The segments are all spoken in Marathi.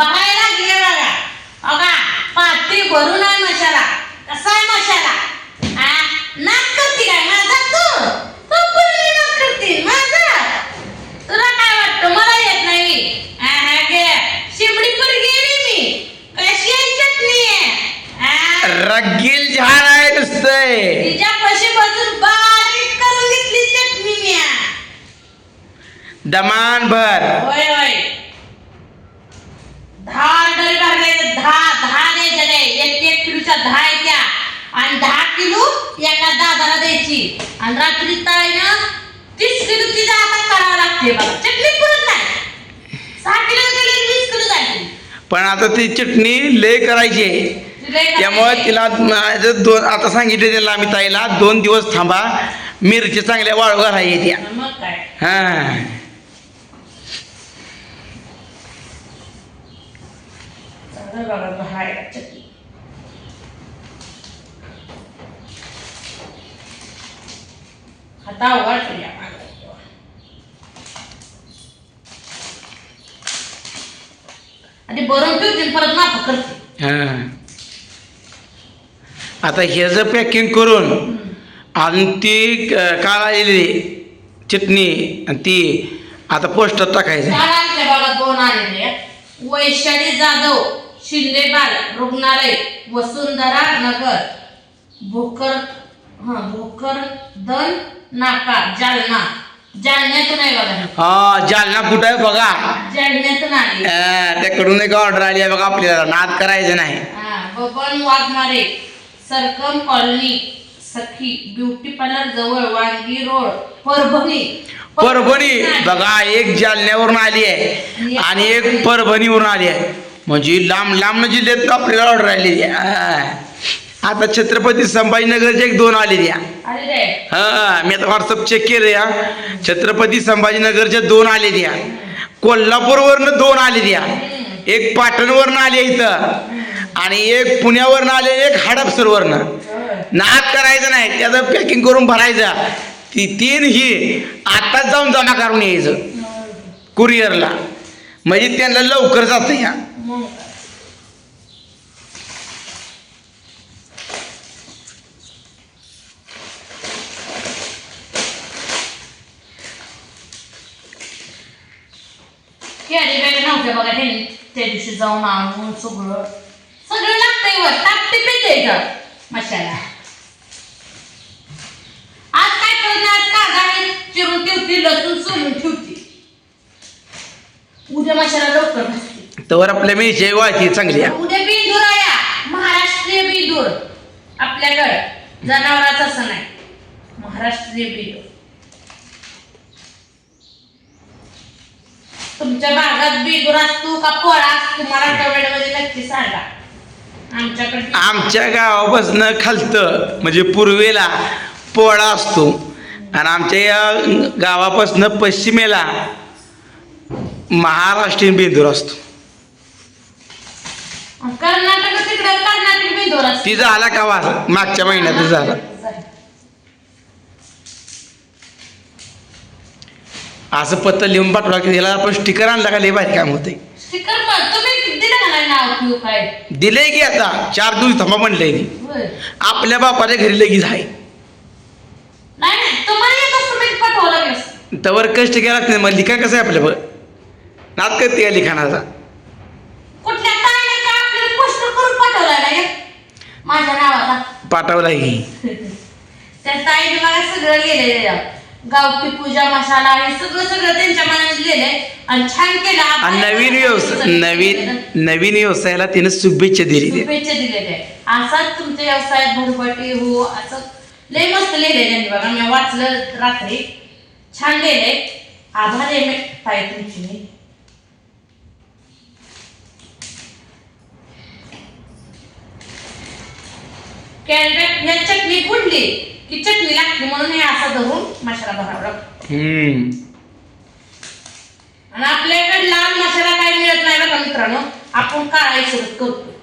बघायला बघा. बघा पाठी भरून आहे मशाला. कसा आहे मशाला? नाक करते काय? माझा तू तू पूर्ण नाक करते. माझा. तुला काय वाटतं? मला येत नाही. शिमडी पण गेली मी. कशी आहे चटणी? आहे हा? रगील झाड आहे नुसतंय. तिच्या पशी बाजून बारीक करून घेतली चटणी मी दमान भर होय होय. दहा डल भरले दहा दहा द्यायच्या काय एक एक किलोच्या दहा येत्या आणि दहा किलो एका दादाला द्यायची. आणि रात्री ताईनं तीस किलो तिचा आता करावं लागते बघा. चटणी पुरत नाही. सहा किलो दिली वीस किलो जायची पण आता ती चटणी लय करायची आहे. त्यामुळे तिला दोन आता सांगितले त्याला आम्ही ताईला दोन दिवस थांबा. मिरची चांगल्या वाळू घालायची त्या. मग हा चांगलं बघा दहा आहे चटणी खाता वाटल्या आणि बरं ठेवते परत माफ करते. हा. आता हे जर पॅकिंग करून आणि ती क- काल आलेली चटणी आणि ती आता पोस्टात टाकायचं. भागात दोन आलेले. वैशाली जाधव. शिंदेबाल रुग्णालय वसुंधरा नगर भोकर हा भोकर दन नाका जालना. जालन्यातून आहे बघा. हा जालना कुठं आहे बघा? जालन्यातून आली हा, त्याकडून एक ऑर्डर आली आहे बघा आपल्याला. नाद करायचं नाही. हा, बबन वाघमारे सरकम कॉलनी सखी ब्युटी पार्लर जवळ वांगी रोड परभणी. परभणी. बघा एक जालन्यावरून आली आहे. आणि एक परभणीवरून आली आहे. म्हणजे लांब लांब जिल्ह्यात आपल्याला ऑर्डर आलेली आहे. आता छत्रपती संभाजीनगरचे एक दोन आलेली हा मी आता व्हॉट्सअप चेक केलं या छत्रपती संभाजीनगरच्या दोन आले द्या कोल्हापूरवरनं दोन आले द्या एक पाटणवरनं आले इथं. आणि एक पुण्यावरनं आले एक हडपसरवरनं. नाक करायचं नाही त्याचं पॅकिंग करून भरायचं. ती तीन ही आताच जाऊन जमा करून यायचं. कुरिअरला. म्हणजे त्यांना लवकर जातं या. मग कॅरी बॅग नव्हत्या बघा हे त्या दिवशी जाऊन आणून सगळं सगळं लागतंय वर टाकते पेते का मशाला आज काय करते? आज कांदा चिरून ठेवती लसूण सोलून ठेवती. उद्या मशाला लवकर तर आपल्या मेची वाळती चांगली आहे. उद्या बिंदूर महाराष्ट्रीय बिंदूर. आपल्याकडे जनावराचा सण आहे महाराष्ट्रीय बिंदूर. तुमच्या भागात बिंदूर असतो का पोळा असतो? मला नक्की सांगा. आमच्याकडे आमच्या गावापासनं खालतं म्हणजे पूर्वेला पोळा असतो. आणि आमच्या या गावापासनं पश्चिमेला महाराष्ट्रीयन बेंदूर असतो. कर्नाटक तिकडे कर्नाटक बिंदूर असतो ती झाला का वार मागच्या महिन्यात झाला. असं पत्र लिहून पाठवा की त्याला आपण स्टिकर आणला का? लय भारी काम होते स्टिकर पण तुम्ही दिलं का नाही नाव ठेवू काय? दिलंय की आता. चार दिवस थांबा म्हणलंय होय. आपल्या बापाच्या घरी लगेच आहे. नाही नाही तुम्हाला येत असतं मी पाठवावं लागेल तवर कष्ट केला मग लिखाण कसं आहे आपलं बघ नाद करते का लिखाणाचा कुठल्या ताईने का आपल्याला पोस्ट करून पाठवला नाही माझ्या नावाचा पाठवला ही त्या ताईने मला सगळं लिहिलेलं गावठी पूजा मसाला हे सगळं सगळं त्यांच्या मनात लिहिलंय. आणि छान केलं. आणि आपण नवीन व्यवसाय नवीन नवीन व्यवसायाला तिनं शुभेच्छा दिली शुभेच्छा दिलेल्या आहे असाच तुमच्या व्यवसायात भरभटी हो असं. लय मस्त लिहिलंय त्यांनी बघा. मी वाचलं रात्री. छान लिहिलंय. आभार आहे मी. ताई तुमची. मी कॅरेट चटणी फुडली की चटणी लागते म्हणून हे असं धरून मसाला भरावा लागतो आणि आपल्याकडे लाल मसाला काही मिळत नाही बघा मित्रांनो आपण काळा सुरत करतो.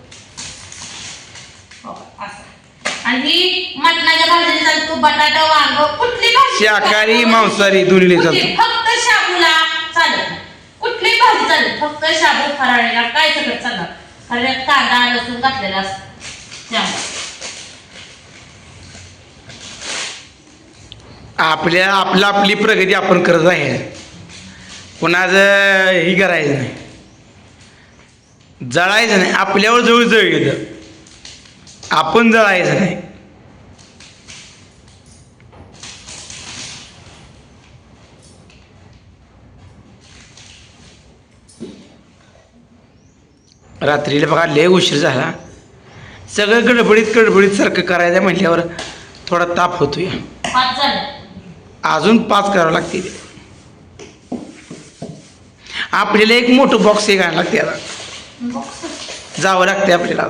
हो, असं. आणि ही मटणाच्या चालतो बटाटा वांग कुठली भाजी शाकाहारी मांसाहारी दोन्ही कुठली? चालतो. फक्त शाबूला चालत नाही. कुठली भाजी चालत फक्त शाबू फराळीला काय सगळं चाललं कारण कांदा लसूण घातलेला असतं. त्यामुळे. आपल्या आपला आपली प्रगती आपण करत आहे कोणाचं ही करायचं नाही. जळायचं नाही. आपल्यावर जवळ जळ येतं. आपण जळायचं नाही. रात्रीला बघा लय उशीर झाला. सगळं गडबडीत गडबडीत सारखं करायचं म्हटल्यावर थोडा ताप होतो या पाच अजून पाच करावं लागते आपल्याला एक मोठं बॉक्स एक आणायला लागते आता जावं लागते आपल्याला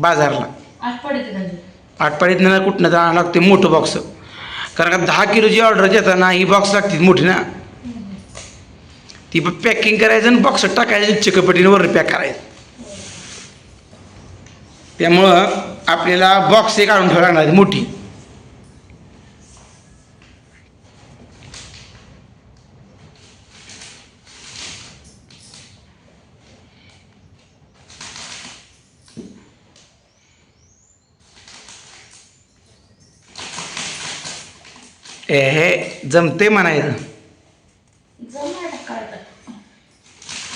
बाजारला. आठ आठपाडीत कुठनं तर आणावं लागते मोठं बॉक्स कारण का दहा किलोची ऑर्डर देतात ना ही बॉक्स लागते मोठी ना. ती पॅकिंग करायचं आणि बॉक्स टाकायचं चिकपटीने वर पॅक करायचं. त्यामुळं आपल्याला बॉक्स एक आणून ठेवावं लागणार मोठी. ए हे जमते म्हणायचं.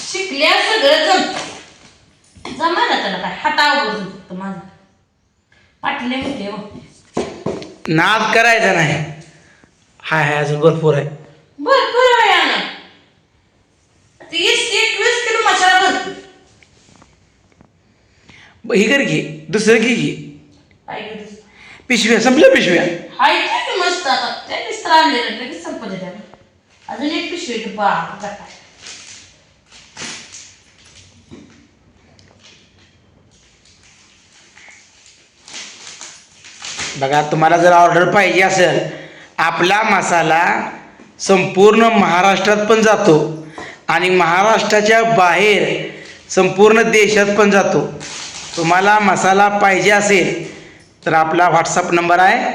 शिकल्या सगळं जमत. जमायला त्याला काय? हातावर फक्त माझा. पाटले म्हटले हो नाद करायचा नाही. हाय हाय अजून भरपूर आहे. भरपूर आहे तीस एकवीस किलो मसाला भरपूर ब- ही कर घे दुसरं घे घे काय? पिशव्या संपल्या पिशव्या? हाय की मस्त आता. मिस्त्र आणलेलं लगेच अजून एक पिशवी बा काय बघा तुम्हाला जर ऑर्डर पाहिजे असेल आपला मसाला संपूर्ण महाराष्ट्रात पण जातो आणि महाराष्ट्राच्या बाहेर संपूर्ण देशात पण जातो. तुम्हाला मसाला पाहिजे असेल तर आपला व्हॉट्सअप नंबर आहे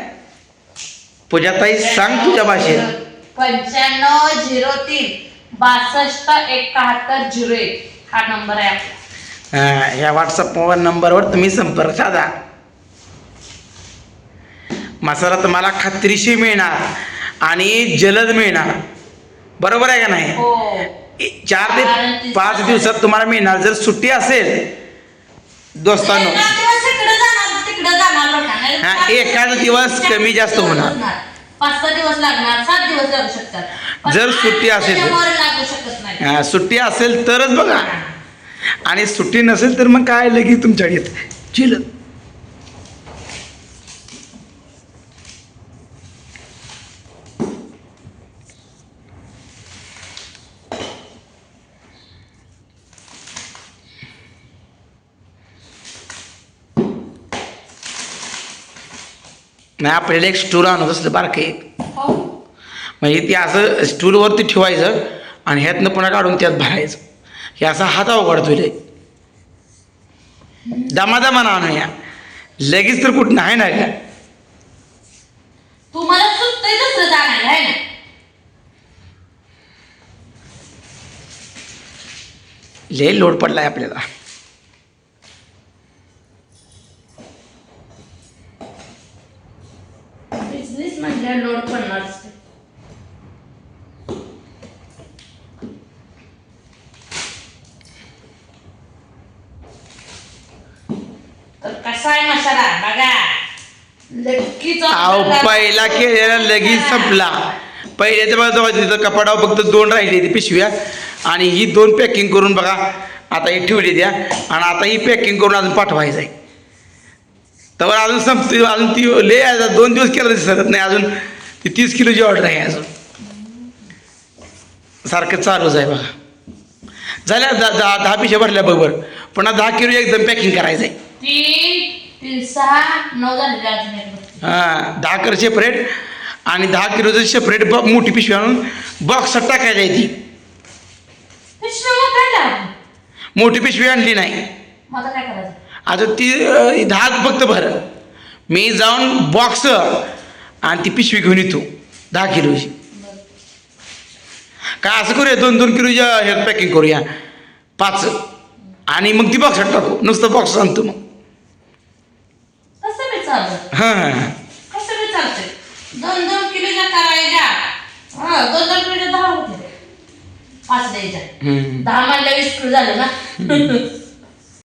पूजाताई सांग तुझ्या भाषेत. पंच्याण्णव झिरो तीन बासष्ट एकाहत्तर झिरो एक. हा नंबर आहे आपला. अं, ह्या व्हॉट्सअप नंबरवर तुम्ही संपर्क साधा. मसाला तुम्हाला खात्रीशीर मिळणार आणि जलद मिळणार. बरोबर आहे का नाही? हो. ए- चार ते पाच दिवसात तुम्हाला मिळणार. जर सुट्टी असेल दोस्तांनो. जाणार. हा, एखादा दिवस कमी जास्त होणार. पाच सहा दिवस लागणार सात दिवस लागू शकतात पण जर आठ सुट्टी असेल तर. लागू शकत नाही हा, सुट्टी असेल तरच बघा आणि सुट्टी नसेल तर मग काय लगेच तुमच्याकडे येत चिल नाही आपल्याला एक स्टूल आणत असलं बारकं म्हणजे ते असं स्टूलवरती ठेवायचं आणि ह्यातनं पुन्हा काढून त्यात भरायचं. हे असा हात अवघडतो लय दमादमा आणू या. लगेच तर कुठं आहे ना का? तुम्हाला जाणार आहे ना? लय लोड पडलाय आपल्याला. तर कसा आहे मसाला? बघा. लगेच अहो पहिला केलेला लगेच संपला. पहिल्याच्या बाजूला तिथं कपाडावर फक्त दोन राहिले ते पिशव्या. आणि ही दोन पॅकिंग करून बघा आता ही ठेवली द्या. आणि आता ही पॅकिंग करून अजून पाठवायचं आहे. तर अजून संपते अजून ती ले दोन दिवस केलं तरी सरत नाही अजून. ती तीस किलोची ऑर्डर आहे अजून. सारखं चालूच आहे बघा. झाल्या दहा दहा दहा पिशव्या भरल्या बरोबर. पुन्हा दहा किलो एकदम पॅकिंग करायचं आहे. तीन तीन सहा नऊ. हां दहा कर सेपरेट आणि दहा किलोचं सेपरेट ब मोठी पिशवी आणून बॉक्सात टाकायला आहे ती पिशवी मग काय लावू? मोठी पिशवी आणली नाही. मग आता काय करायचं? आता ती अं, दहा फक्त भर. मी जाऊन बॉक्स आणि ती पिशवी घेऊन येतो दहा किलोची. काय असं करूया दोन दोन किलोच्या हे पॅकिंग करूया. पाच. आणि मग ती बॉक्सात टाकू. नुसतं बॉक्स आणतो मग. चालतं. हां. कसं बी चालतंय. दोन दोन किलोच्या करायच्या हा दोन दोन किलोच्या दहा होते. पाच द्यायच्या. हम्म. दहा म्हणल्या वीस किलो झालं ना.